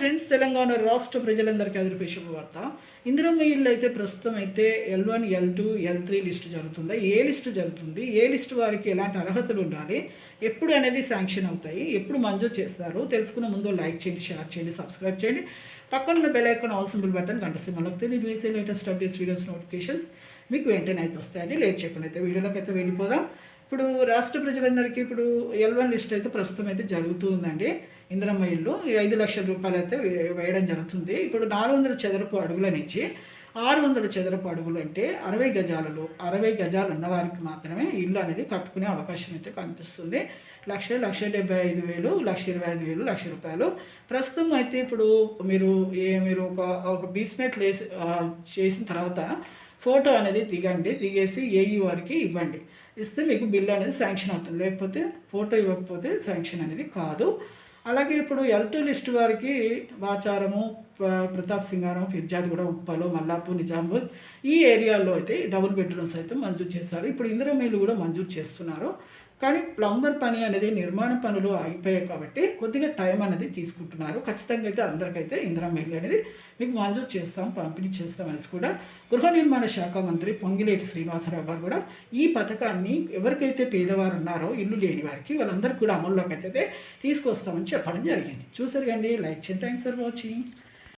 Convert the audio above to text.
Friends Telangana రాష్ట్ర ప్రజలందరికీ అదిరిపే శుభవార్త. ఇందిరమ్మ అయితే ప్రస్తుతం అయితే L one L two L three list జరుగుతుంది. ఏ లిస్ట్ జరుగుతుంది? ఏ లిస్ట్ వారికి ఎలాంటి అర్హతలు ఉండాలి? ఎప్పుడు అనేది శాంక్షన్ అవుతాయి. ఎప్పుడు మంజూరు చేస్తారు? తెలుసుకున్న ముందు లైక్ చేయండి షేర్ చేయండి సబ్స్క్రైబ్ చేయండి. పక్కన ఉన్న bell icon or symbol button గంట సింబల్ తెలియదు వేసే లేటెస్ట్ అప్డేట్స్ వీడియోస్ నోటిఫికేషన్స్ మీకు వెంటనే అయితే వస్తాయండి. లేట్ చేయకుండా అయితే వీడియోలోకి అయితే వెళ్ళిపోదాం. ఇప్పుడు రాష్ట్ర ప్రజలందరికీ ఇప్పుడు ఎల్ వన్ లిస్ట్ అయితే ప్రస్తుతం అయితే జరుగుతూ ఉందండి ఇందిరమ్మ ఇల్లు ఐదు లక్షల రూపాయలు అయితే వే- వేయడం జరుగుతుంది. ఇప్పుడు నాలుగు వందల చదరపు అడుగుల నుంచి ఆరు వందల చదరపు అడుగులు అంటే అరవై గజాలలో అరవై గజాలు ఉన్న వారికి మాత్రమే ఇల్లు అనేది కట్టుకునే అవకాశం అయితే కనిపిస్తుంది. లక్ష లక్ష డెబ్బై ఐదు వేలు లక్ష ఇరవై ఐదు వేలు లక్ష రూపాయలు. ప్రస్తుతం అయితే ఇప్పుడు మీరు ఏ మీరు ఒక ఒక బీస్మెట్ లేసి చేసిన తర్వాత ఫోటో అనేది దిగండి దిగేసి ఏఈ వారికి ఇవ్వండి. ఇస్తే మీకు బిల్ అనేది శాంక్షన్ అవుతుంది. లేకపోతే ఫోటో ఇవ్వకపోతే శాంక్షన్ అనేది కాదు. అలాగే ఇప్పుడు ఎల్టూ లిస్ట్ వారికి వాచారము ప్రతాప్ సింగారం ఫిర్జాద్ కూడా ఉప్పలు మల్లాపూర్ నిజామాబాద్ ఈ ఏరియాలో అయితే డబుల్ బెడ్రూమ్స్ అయితే మంజూరు చేస్తారు. ఇప్పుడు ఇందిరా కూడా మంజూరు చేస్తున్నారు. కానీ ప్లంబర్ పని అనేది నిర్మాణ పనులు అయిపోయాయి కాబట్టి కొద్దిగా టైం అనేది తీసుకుంటున్నారు. ఖచ్చితంగా అయితే అందరికైతే ఇందిరా మిల్లు అనేది మీకు మంజూరు చేస్తాం పంపిణీ చేస్తాం అనేసి కూడా గృహ నిర్మాణ శాఖ మంత్రి పొంగిలేటి శ్రీనివాసరావు గారు కూడా ఈ పథకాన్ని ఎవరికైతే పేదవారు ఉన్నారో ఇల్లు లేని వారికి వాళ్ళందరికీ కూడా అమల్లోకి అయితే తీసుకొస్తామని చెప్పడం జరిగింది. చూసారు కండి లైక్ చేయండి థ్యాంక్స్ ఫర్ వాచింగ్.